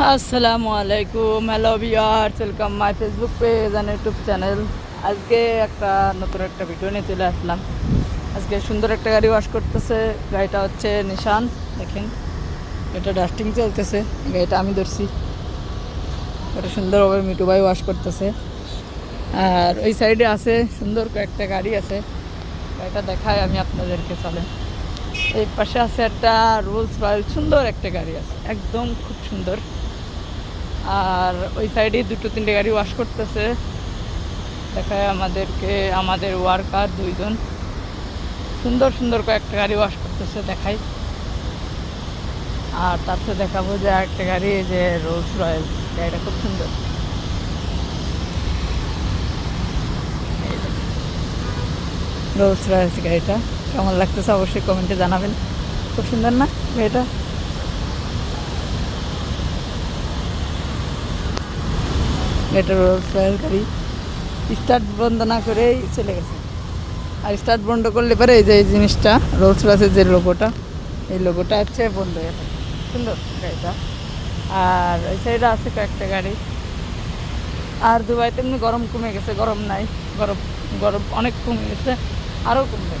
আসসালামু আলাইকুম। Hello viewers welcome my Facebook page and YouTube channel আজকে একটা নতুন একটা ভিডিও নিয়ে চলে আসলাম। আজকে সুন্দর একটা গাড়ি ওয়াশ করতেছে। গাড়িটা হচ্ছে নিশান, দেখেন। এটা ডাস্টিং চলতেছে। গাড়িটা আমি ধরছি। এটা সুন্দরভাবে মিটু ভাই ওয়াশ করতেছে। আর ওই সাইডে আছে সুন্দর কয়েকটা গাড়ি আছে। গাড়িটা দেখায় আমি আপনাদেরকে, চলেন। এই পাশে আছে একটা রোলস রয়েল, সুন্দর একটা গাড়ি আছে, একদম খুব সুন্দর। আর ওই সাইডে দুটো তিনটে গাড়ি ওয়াশ করতেছে। দেখায় আমাদেরকে, আমাদের ওয়ার্কার দুইজন। সুন্দর সুন্দর কয়েকটা গাড়ি ওয়াশ করতেছে দেখাই আর তার সাথে দেখাবো যে একটা গাড়ি যে রোলস রয়েল, গাড়িটা খুব সুন্দর। রোলস রয়েলস গাড়িটা। কেমন লাগতেছে অবশ্যই কমেন্টে জানাবেন। খুব সুন্দর না গাড়িটা এটা রোলস গাড়ি স্টার্ট বন্ধ না করেই চলে গেছে। আর স্টার্ট বন্ধ করলে পরে এই যে এই জিনিসটা, রোলস রয়েসের যে লোগোটা, এই লোগোটা হচ্ছে বন্ধ হয়ে গেছে সুন্দর গাড়িটা। আর ওই সাইডে আছে কয়েকটা গাড়ি। আর দুবাইতে এমনি গরম কমে গেছে, গরম নাই, গরম গরম অনেক কমে গেছে আরও কমবে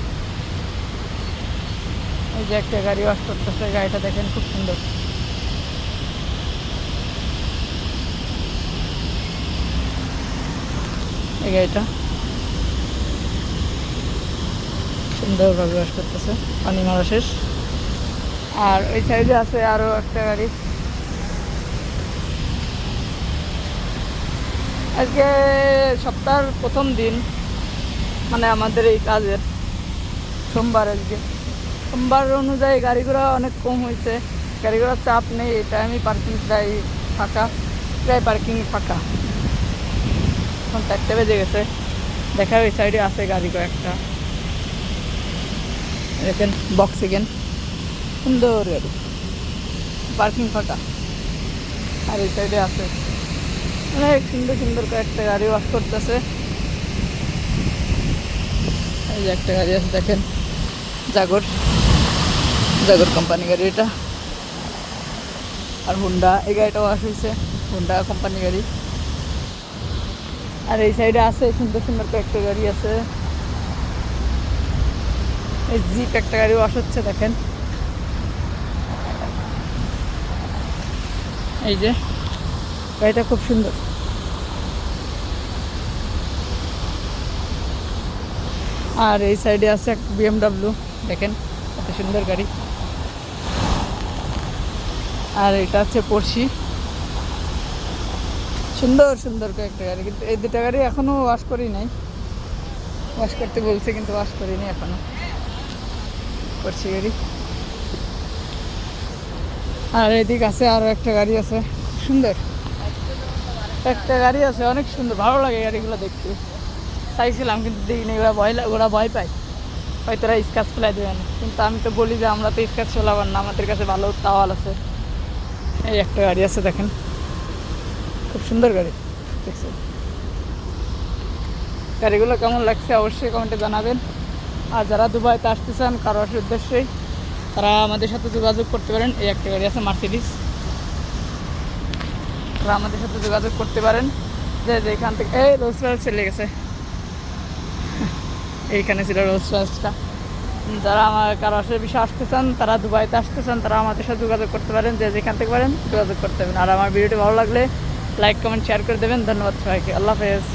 এই যে একটা গাড়ি ওয়াশ করতেছে, গাড়িটা দেখেন খুব সুন্দর। এই গাড়িটা। সুন্দরভাবে ওয়াশ করতেছে, পানি মারা শেষ। আর ওই সাইডে আছে আরও একটা গাড়ি। আজকে সপ্তাহের প্রথম দিন মানে আমাদের এই কাজের। সোমবার আজকে। সোমবার অনুযায়ী গাড়ি ঘোড়া অনেক কম হয়েছে। গাড়ি ঘোড়ার চাপ নেই এটা আমি পার্কিং প্রায় ফাঁকা, প্রায় পার্কিং ফাঁকা। এখন চারটে বেজে গেছে। দেখা ওই সাইডে আছে গাড়ি কয়েকটা। দেখেন বক্স সেকেন্ড সুন্দর গাড়ি। পার্কিং ফাঁকা। আর এই সাইডে আছে। অনেক সুন্দর সুন্দর কয়েকটা গাড়ি ওয়াশ করতেছে। এই যে একটা গাড়ি আছে, দেখেন। জাগর। জাগর কোম্পানি গাড়ি এটা। আর হুন্ডা এই গাড়িটাও ওয়াশ হয়েছে। হুন্ডা কোম্পানি গাড়ি। আর এই সাইডে আছে সুন্দর সুন্দর কয়েকটা গাড়ি আছে। এই জিপ একটা গাড়ি ওয়াশ হচ্ছে, দেখেন। এই যে, গাড়িটা খুব সুন্দর। আর এই সাইডে আছে এক বিএমডাব্লিউ দেখেন। কত সুন্দর গাড়ি। আর এটা হচ্ছে পড়শি। সুন্দর সুন্দর কয়েকটা গাড়ি। কিন্তু এই দুটা গাড়ি এখনও ওয়াশ করি নাই। ওয়াশ করতে বলছে, কিন্তু ওয়াশ করিনি এখনও। পড়শি গাড়ি। আর এদিক আছে আরও একটা গাড়ি আছে। সুন্দর। একটা গাড়ি আছে, অনেক সুন্দর। ভালো লাগে গাড়িগুলো দেখতে। চাইছিলাম, কিন্তু দেখিনি। ওরা ভয় ওরা ভয় পায়। হয়তো ওরা স্কাচ ফেলাই দেবে না কিন্তু আমি তো বলি যে আমরা তো স্কাচ ফেলাবার না, আমাদের কাছে ভালো তাওয়াল আছে। এই একটা গাড়ি আছে দেখেন। খুব সুন্দর গাড়ি, দেখছেন? গাড়িগুলো কেমন লাগছে অবশ্যই কমেন্টে জানাবেন। আর যারা দুবাইতে আসতে চান কারোর উদ্দেশ্যেই তারা আমাদের সাথে যোগাযোগ করতে পারেন। এই একটা গাড়ি আছে মার্সিডিস তারা আমাদের সাথে যোগাযোগ করতে পারেন। যে যেখান থেকে এই রোজ রয়েল চলে গেছে। এইখানে ছিল রোজ রয়েলসটা যারা আমার কারও বিষয়ে আসতে চান তারা দুবাইতে আসতে চান তারা আমাদের সাথে যোগাযোগ করতে পারেন, যে যেখান থেকে পারেন যোগাযোগ করতে পারেন। আর আমার ভিডিওটি ভালো লাগলে লাইক কমেন্ট শেয়ার করে দেবেন। ধন্যবাদ সবাইকে। আল্লাহ হাফেজ।